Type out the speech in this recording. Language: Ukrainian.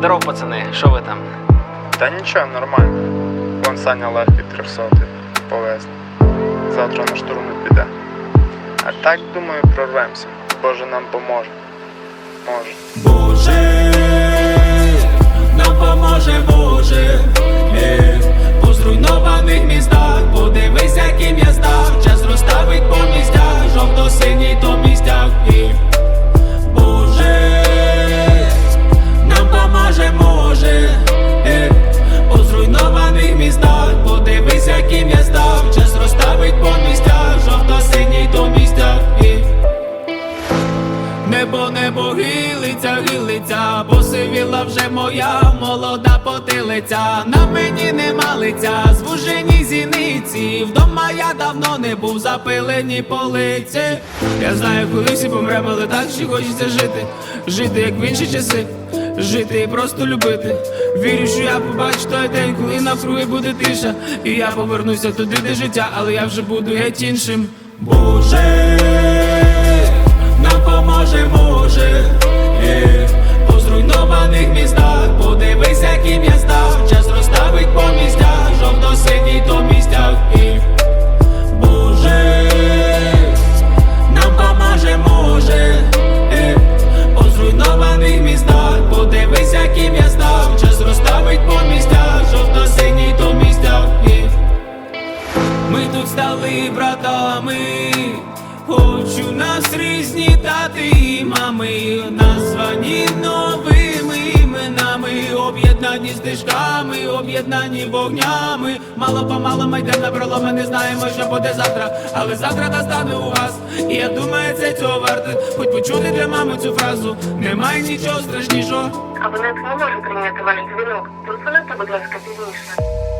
Здоров, пацани, що ви там? Та нічого, нормально. Вон Саня легкий 300 повезли. Завтра на штурм не піде. А так, думаю, прорвемося. Боже нам поможе. Може. Гилиться, посивіла вже моя молода потилиця. На мені нема лиця, звужені зіниці. Вдома я давно не був запилені полиці. Я знаю, коли всі помремо, але так ще хочеться жити. Жити, як в інші часи, жити і просто любити. Вірю, що я побачу той день, коли навкруги буде тиша. І я повернуся туди, де життя, але я вже буду геть іншим. Боже нам поможе, може, е, по зруйнованих містах, подивись, яким я став, час розставить по місцях, жовто-синій то місцях і Боже, нам поможе, може, е, по зруйнованих містах, подивись, яким я став, час розставить по місцях, жовто-синій то місцях і ми тут стали братами, хочу нас різні тати і мами, названі новими іменами, об'єднані стежками, об'єднані вогнями. Мало помало ми йдемо на пролом, ми не знаємо, що буде завтра, але завтра настане у вас. І я думаю, це цього варте. Хоч почути для мами цю фразу, немає нічого страшнішого. Абонент не може прийняти ваш дзвінок. Телефонуйте, будь ласка, пізніше.